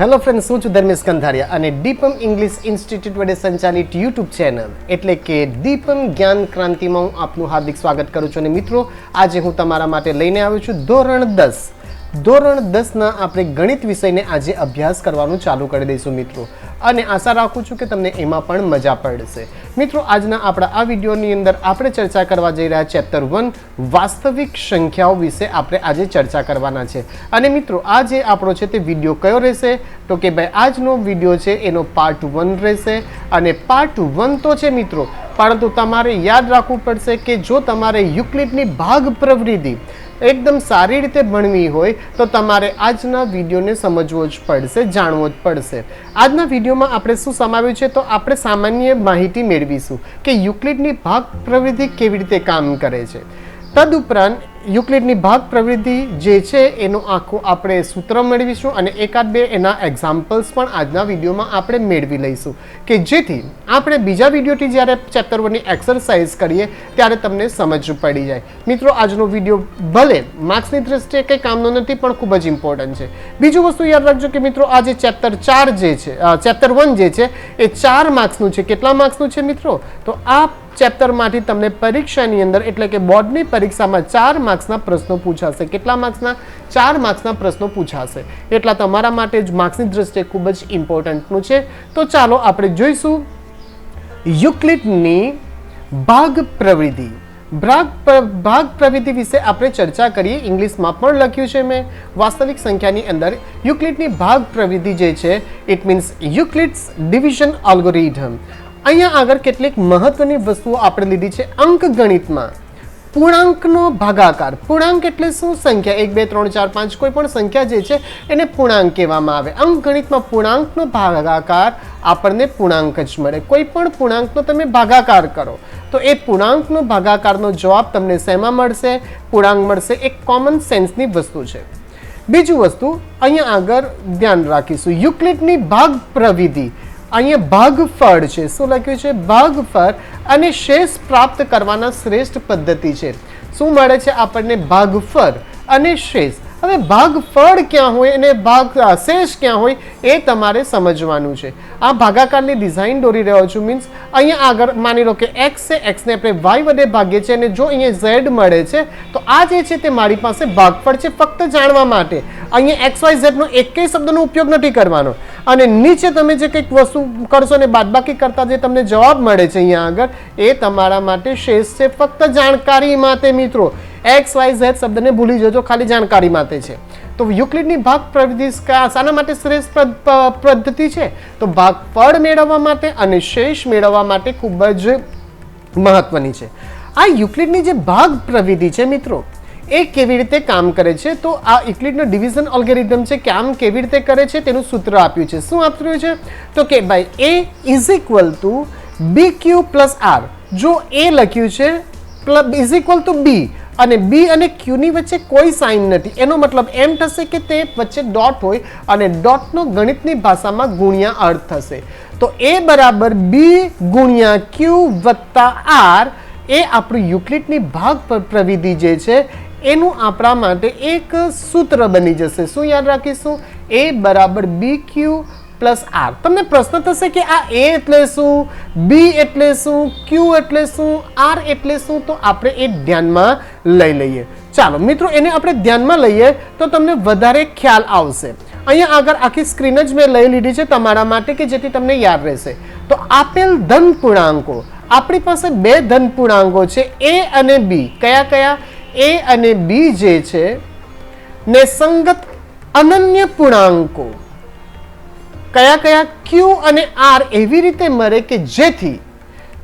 Hello friend હું છું ધર્મેશ કંધારિયા અને દીપમ ઇંગ્લિશ ઇન્સ્ટિટ્યૂટ વડે સંચાલિત યુટ્યુબ ચેનલ એટલે કે દીપમ જ્ઞાન ક્રાંતિમાં હું આપનું હાર્દિક સ્વાગત કરું છું. અને મિત્રો, આજે હું તમારા માટે લઈને આવ્યો છું ધોરણ દસ. ધોરણ દસના આપણે ગણિત વિષયને આજે અભ્યાસ કરવાનું ચાલુ કરી દઈશું, મિત્રો. અને આશા રાખું છું કે તમને એમાં પણ મજા પડશે. મિત્રો, આજના આપણા આ વિડીયોની અંદર આપણે ચર્ચા કરવા જઈ રહ્યા ચેપ્ટર વન, વાસ્તવિક સંખ્યાઓ વિશે આપણે આજે ચર્ચા કરવાના છે. અને મિત્રો, આ જે આપણો છે તે વીડિયો કયો રહેશે? તો કે ભાઈ, આજનો વીડિયો છે એનો પાર્ટ વન રહેશે. અને પાર્ટ વન તો છે, મિત્રો, પરંતુ તમારે યાદ રાખવું પડશે કે જો તમારે યુક્લિડની ભાગ પ્રવૃત્તિ એકદમ સારી રીતે ભણવી હોય તો તમારે આજના વિડીયોને સમજવો જ પડશે, જાણવો જ પડશે. આજના વિડીયોમાં આપણે શું સમાવ્યું છે તો આપણે સામાન્ય માહિતી મેળવીશું કે યુક્લિડની ભાગ પ્રવૃત્તિ કેવી રીતે કામ કરે છે. તદુપરાંત યુક્લિડની ભાગ પ્રવૃત્તિ જે છે એનું આખું આપણે સૂત્ર મેળવીશું અને એકાદ બે એના એક્ઝામ્પલ્સ પણ આજના વિડીયોમાં આપણે મેળવી લઈશું કે જેથી આપણે બીજા વિડીયોથી જ્યારે ચેપ્ટર વનની એક્સરસાઇઝ કરીએ ત્યારે તમને સમજ પડી જાય. મિત્રો, આજનો વીડિયો ભલે માર્ક્સની દ્રષ્ટિએ કંઈ કામનો નથી, પણ ખૂબ જ ઇમ્પોર્ટન્ટ છે. બીજું વસ્તુ યાદ રાખજો કે મિત્રો, આ જે ચેપ્ટર ચાર જે છે ચેપ્ટર વન જે છે, એ ચાર માર્ક્સનું છે. કેટલા માર્ક્સનું છે મિત્રો? તો આ ચેપ્ટરમાંથી તમને પરીક્ષાની અંદર, એટલે કે બોર્ડની પરીક્ષામાં ચાર માર્ક્સના પ્રશ્નો પૂછાશે. કેટલા માર્ક્સના? ચાર માર્ક્સના પ્રશ્નો પૂછાશે. એટલા તમારા માટે જ માર્ક્સની દ્રષ્ટિએ ખૂબ જ ઇમ્પોર્ટન્ટનું છે. તો ચાલો આપણે જોઈશું. યુક્લિડની ભાગ પ્રવૃત્તિ. ભાગ ભાગ પ્રવૃત્તિ વિશે આપણે ચર્ચા કરીએ. ઇંગ્લિશમાં પણ લખ્યું છે મેં. વાસ્તવિક સંખ્યાની અંદર યુક્લિડની ભાગ પ્રવૃત્તિ જે છે it means Euclid's division algorithm અહીંયા આગળ કેટલીક મહત્વની વસ્તુઓ આપણે લીધી છે અંકગણિતમાં. પૂર્ણાંકનો ભાગાકાર. પૂર્ણાંક એટલે શું? સંખ્યા એક, બે, ત્રણ, ચાર, પાંચ, કોઈ પણ સંખ્યા જે છે એને પૂર્ણાંક કહેવામાં આવે. અંકગણિતમાં પૂર્ણાંકનો ભાગાકાર આપણને પૂર્ણાંક જ મળે. કોઈ પણ પૂર્ણાંકનો તમે ભાગાકાર કરો, તો એ પૂર્ણાંકનો ભાગાકારનો જવાબ તમને શેમાં મળશે? પૂર્ણાંક મળશે એક કોમન સેન્સની વસ્તુ છે. બીજું વસ્તુ, અહીંયા આગળ ધ્યાન રાખીશું. યુક્લિડની ભાગ પ્રવિધિ. અહીંયા ભાગફળ છે. શું લખ્યું છે? ભાગફળ અને શેષ પ્રાપ્ત કરવાના શ્રેષ્ઠ પદ્ધતિ છે. શું મળે છે આપણને? ભાગફળ અને શેષ. હવે ભાગફળ ક્યાં હોય અને ભાગ શેષ ક્યાં હોય એ તમારે સમજવાનું છે. આ ભાગાકારની ડિઝાઇન દોરી રહ્યો છું મીન્સ અહીંયા આગળ માની લો કે એક્સ છે એક્સને આપણે વાય વડે ભાગીએ છીએ અને જો અહીંયા ઝેડ મળે છે, તો આ જે છે તે મારી પાસે ભાગફળ છે ફક્ત જાણવા માટે. અહીંયા એક્સ વાય ઝેડનો એકેય શબ્દનો ઉપયોગ નથી કરવાનો. અને નીચે તમે જે કંઈક વસ્તુ કરશો ને બાદબાકી કરતા જે તમને જવાબ મળે છે અહીંયા આગળ, એ તમારા માટે શેષ છે. ફક્ત જાણકારી માટે, મિત્રો. એક્સ વાય ઝેડ શબ્દને ભૂલી જજો, ખાલી જાણકારી માટે છે. તો યુક્લિડની ભાગ પ્રવૃત્તિ કા- શાના માટે શ્રેષ્ઠ પદ્ધતિ છે? તો ભાગફળ મેળવવા માટે અને શેષ મેળવવા માટે ખૂબ જ મહત્વની છે. આ યુક્લિડની જે ભાગ પ્રવિધિ છે મિત્રો, એ કેવી રીતે કામ કરે છે? તો આ ઇક્લિડનો ડિવિઝન ઓલ્ગેરિધમ છે કામ કેવી રીતે કરે છે તેનું સૂત્ર આપ્યું છે. શું આપ્યું છે? તો કે ભાઈ A is equal to B Q plus R જો એ લખ્યું છે ઇઝ ઇક્વલ ટુ બી અને બી અને ક્યુની વચ્ચે કોઈ સાઇન નથી. એનો મતલબ એમ થશે કે તે વચ્ચે ડોટ હોય અને ડોટનો ગણિતની ભાષામાં ગુણ્યા અર્થ થશે. તો એ બરાબર બી ગુણ્યા ક્યુ વત્તા આર એ આપણું યુક્લિડની ભાગ પ્ર- પ્રવિધિ જે છે, એનું આપણા માટે એક સૂત્ર બની જશે. શું યાદ રાખીશું? એ બરાબર બી ક્યુ પ્લસ આર. તમને પ્રશ્ન થશે કે આ એ એટલે શું, બી એટલે શું, ક્યુ એટલે શું, આર એટલે શું, તો આપણે એ ધ્યાનમાં લઈ લઈએ. ચાલો, મિત્રો, એને આપણે ધ્યાનમાં લઈએ તો તમને વધારે ખ્યાલ આવશે. અહીંયા આગળ આખી સ્ક્રીન જ મેં લઈ લીધી છે તમારા માટે કે જેથી તમને યાદ રહેશે. તો આપેલ ધન પૂર્ણાંકો. આપણી પાસે બે ધન પૂર્ણાંકો છે, એ અને બી. કયા કયા? એ અને બી જે છે, ને સંગત અનન્ય પૂર્ણાંકો. કયા કયા ક્યુ અને આર એવી રીતે મરે કે જેથી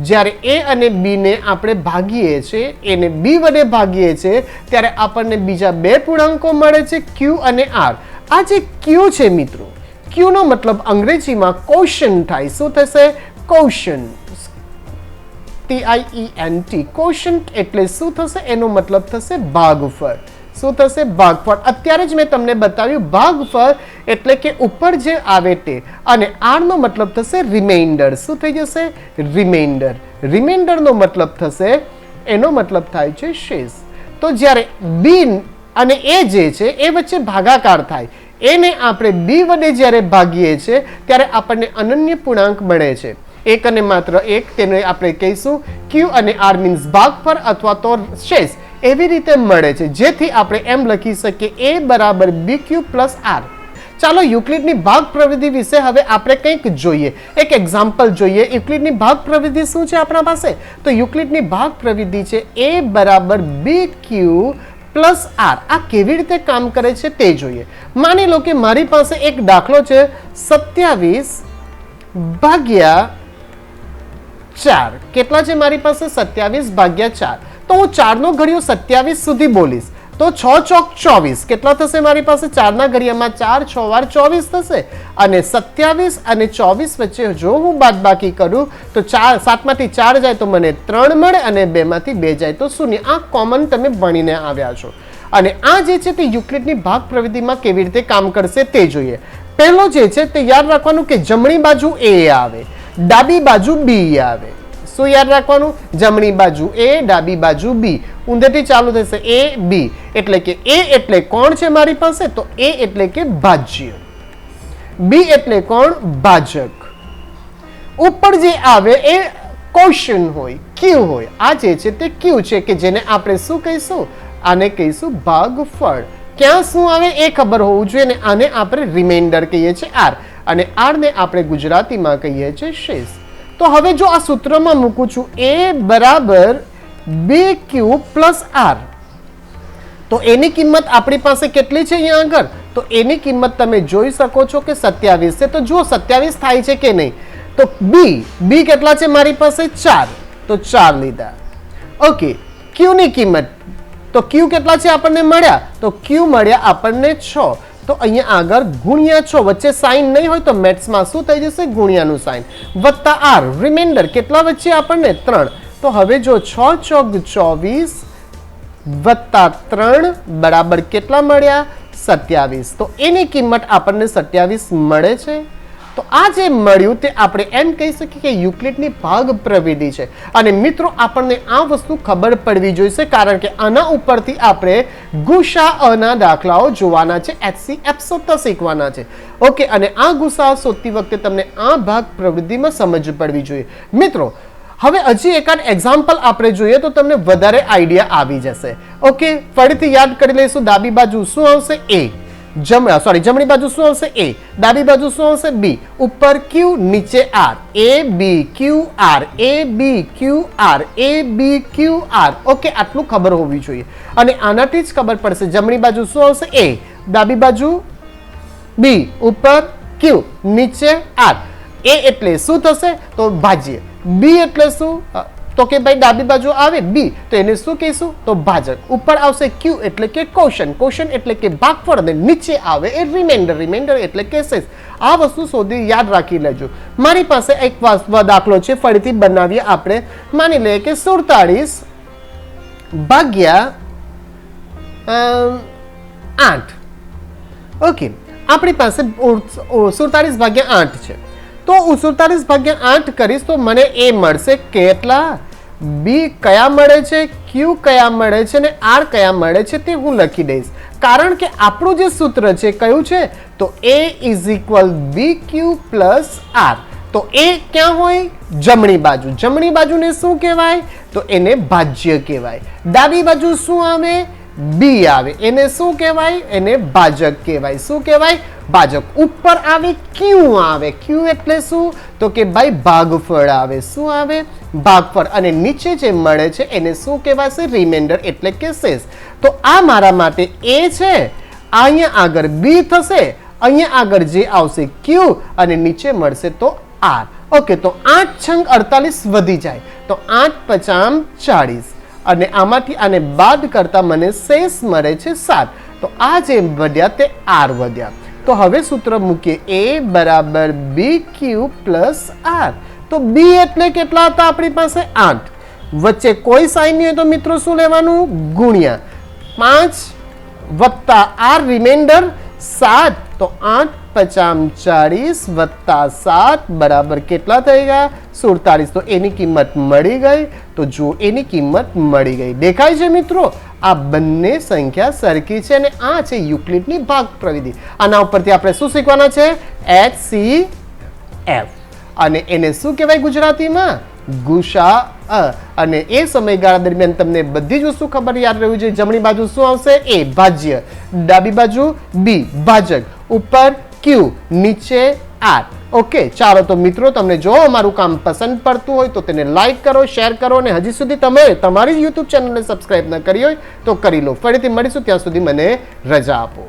જ્યારે એ અને બીને આપણે ભાગીએ છીએ એને બી વડે ભાગીએ છીએ ત્યારે આપણને બીજા બે પૂર્ણાંકો મળે છે, ક્યુ અને આર. આ જે ક્યુ છે મિત્રો, ક્યુનો મતલબ અંગ્રેજીમાં કોશન થાય. શું થશે? Quotient T I E N T quotient એટલે શું થશે? એનો મતલબ થશે ભાગફળ. શું થશે? ભાગફળ અત્યારે જ મેં તમને બતાવ્યું ભાગફળ એટલે કે ઉપર જે આવે તે. અને આરનો મતલબ થશે રિમાઇન્ડર શું થઈ જશે? રિમાઇન્ડર રિમાઇન્ડરનો મતલબ થશે, એનો મતલબ થાય છે શેષ. તો જ્યારે બી અને એ જે છે, એ વચ્ચે ભાગાકાર થાય. એને આપણે બી વડે જ્યારે ભાગીએ છીએ, ત્યારે આપણને અનન્ય પૂર્ણાંક મળે છે. એક અને માત્ર એક, તેને આપણે કહીશું. ક્યુ અને આર મીન્સ ભાગફળ અથવા તો શેષ. એવી રીતે મળે છે, જેથી આપણે એમ લખી શકીએ એ બરાબર બી ક્યુ પ્લસ આર ચાલો યુક્લિડની ભાગ પ્રવિધિ વિશે હવે આપણે કંઈક જોઈએ. એક એક્ઝામ્પલ જોઈએ. યુક્લિડની ભાગ પ્રવિધિ શું છે આપણા પાસે? તો યુક્લિડની ભાગ પ્રવિધિ છે એ બરાબર બી ક્યુ પ્લસ આર આ કેવી રીતે કામ કરે છે તે જોઈએ. માની લો કે મારી પાસે એક દાખલો છે, સત્યાવીસ ભાગ્યા ચાર. કેટલા છે મારી પાસે? સત્યાવીસ ભાગ્યા ચાર. તો હું ચારનો ઘડિયો સત્યાવીસ સુધી બોલીશ. તો છ ચોક ચોવીસ. કેટલા થશે મારી પાસે? ચારના ઘડિયામાં ચાર, છ વાર ચોવીસ થશે. અને સત્યાવીસ અને ચોવીસ વચ્ચે જો હું બાદબાકી કરું, તો ચાર, સાતમાંથી ચાર જાય તો મને ત્રણ મળે અને બેમાંથી બે જાય તો શૂન્ય. આ કોમન તમે ભણીને આવ્યા છો. અને આ જે છે તે યુક્લિડની ભાગ પ્રવિધિમાં કેવી રીતે કામ કરશે તે જોઈએ. પહેલો જે છે તે યાદ રાખવાનું કે જમણી બાજુ એ આવે. ડાબી બાજુ બી આવે. શું યાદ રાખવાનું? જમણી બાજુ એ ડાબી બાજુ બી ઊંધેથી ચાલુ થશે એ બી એટલે કે એ એટલે કોણ છે મારી પાસે? તો એ એટલે કે ભાજ્ય. બી એટલે કોણ? ભાજક. ઉપર જે આવે એ ક્વેશ્ચન હોય ક્યુ હોય. આ જે છે તે ક્યુ છે કે જેને આપણે શું કહીશું? આને કહીશું ભાગફળ. ક્યાં શું આવે? એ ખબર હોવું જોઈએ ને આને આપણે રિમાઇન્ડર કહીએ છીએ આર અને આરને આપણે ગુજરાતીમાં કહીએ છીએ શેષ. તો હવે જો આ સૂત્રમાં મૂકું છું એ બરાબર બી ક્યુ પ્લસ આર. તો એની કિંમત આપણી પાસે કેટલી છે અહીંયા આગળ? તો એની કિંમત તમે જોઈ શકો છો કે સત્યાવીસ છે. તો જુઓ સત્યાવીસ થાય છે કે નહીં? તો બી બી કેટલા છે મારી પાસે? ચાર. તો ચાર લીધા. ઓકે ક્યુની કિંમત. તો ક્યુ કેટલા છે આપણને મળ્યા? તો ક્યુ મળ્યા આપણને છ. તો અહીંયા આગળ ગુણ્યા છો. વચ્ચે સાઇન નહીં હોય તો મેથ્સમાં શું થઈ જશે? ગુણ્યાનું સાઈન. વત્તા આર. રિમાઇન્ડર કેટલા વચ્ચે આપણને? ત્રણ. તો હવે જો છ ચોક ચોવીસ વત્તા ત્રણ બરાબર કેટલા મળ્યા? સત્યાવીસ. તો એની કિંમત આપણને સત્યાવીસ મળે છે? તો આ જે મળ્યું તે આપણે એમ કહી શકીએ કે યુક્લિડની ભાગ પ્રવિધિ છે. અને મિત્રો, આપણને આ વસ્તુ ખબર પડવી જોઈશે કારણ કે આના ઉપરથી આપણે ગુસા અના દાખલાઓ જોવાના છે એચસી એપ્સોતા શીખવાના છે. ઓકે, અને આ ગુસા શોધતી વખતે તમને આ ભાગ પ્રવૃત્તિમાં સમજ પડવી જોઈએ. મિત્રો, હવે હજી એકાદ એક્ઝામ્પલ આપણે જોઈએ તો તમને વધારે આઈડિયા આવી જશે. ઓકે, ફરીથી યાદ કરી લઈશું. ડાબી બાજુ શું આવશે? એ જમણા સોરી જમણી બાજુ શું આવશે? એ ડાબી બાજુ શું આવશે? બી ઉપર ક્યુ નીચે R A B Q R A B Q R A B Q R okay આટલું ખબર હોવી જોઈએ. અને આનાથી જ ખબર પડશે જમણી બાજુ શું આવશે? એ ડાબી બાજુ બી ઉપર ક્યુ નીચે આર એ એટલે શું થશે? તો ભાજ્ય બી એટલે શું? તો કે ભાઈ ડાબી બાજુ આવે બી તો એને શું કહીશું? તો ભાજક. ઉપર આવશે ક્યુ એટલે કે કોશન કોશન એટલે કે ભાગફળ અને નીચે આવે એ રિમાઇન્ડર રિમાઇન્ડર એટલે કે શેષ આ વસ્તુ શોધી યાદ રાખી લેજો. મારી પાસે એક દાખલો છે. ફરીથી બનાવીએ આપણે. માની લઈએ કે સુડતાળીસ ભાગ્યા આઠ. ઓકે આપણી પાસે સુડતાળીસ ભાગ્યા આઠ છે. તો હું સુડતાલીસ ભાગ્યા આઠ કરીશ તો મને એ મળશે કેટલા? બી કયા મળે છે ક્યુ કયા મળે છે ને આર કયા મળે છે તે હું લખી દઈશ. કારણ કે આપણું જે સૂત્ર છે કયું છે? તો A is equal B Q plus R તો એ ક્યાં હોય? જમણી બાજુ. જમણી બાજુને શું કહેવાય? તો એને ભાજ્ય કહેવાય. ડાબી બાજુ શું આવે? બી આવે. એને શું કહેવાય? એને ભાજક કહેવાય. શું કહેવાય? ભાજક ઉપર આવે, ક્યુ આવે. ક્યુ એટલે શું? તો કે ભાઈ ભાગફળ આવે. શું આવે? ભાગફળ. અને નીચે જે મળે છે, એને શું કહેવાશે? રિમાઇન્ડર એટલે કે શેષ. તો આ મારા માટે એ છે, અહીંયા આગળ બી થશે, અહીંયા આગળ જે આવશે ક્યુ, અને નીચે મળશે તો આર. ઓકે, તો આઠ છંગ અડતાલીસ વધી જાય. તો આઠ પચામ ચાળીસ. અને આમાંથી આને બાદ કરતા મને શેષ મળે છે સાત. તો આ જે વધ્યા તે આર વધ્યા. તો હવે સૂત્ર મૂકીએ. એ બરાબર બી ક્યુ પ્લસ આર. તો બી એટલે કેટલા હતા આપણી પાસે? આઠ. વચ્ચે કોઈ સાઈન નહીં હોય તો મિત્રો શું લેવાનું? ગુણ્યા. પાંચ વત્તા આર રિમાઇન્ડર સાત. તો આઠ પચામ ચાળીસ વત્તા સાત બરાબર કેટલા થઈ ગયા? સુડતાળીસ તો એની કિંમત મળી ગઈ. તો જો એની કિંમત મળી ગઈ. દેખાય છે મિત્રો, આ બંને સંખ્યા સરખી છે અને આ છે યુક્લિડની ભાગ પ્રવિધિ. આના ઉપરથી આપણે શું શીખવાના છે? એચ સી એફ અને એને શું કહેવાય ગુજરાતીમાં? ગુસા, અ. અને એ સમયગાળા દરમિયાન તમને બધી જ વસ્તુ ખબર યાદ રહેવી જોઈએ. જમણી બાજુ શું આવશે? એ ભાજ્ય. ડાબી બાજુ બી ભાજક. ઉપર ક્યુ નીચે આર ઓકે ચાલો તો મિત્રો, તમને જો અમારું કામ પસંદ પડતું હોય તો તેને લાઈક કરો શેર કરો અને હજી સુધી તમે તમારી યુટ્યુબ ચેનલને સબસ્ક્રાઇબ ન કરી હોય તો કરી લો. ફરીથી મળીશું, ત્યાં સુધી મને રજા આપો.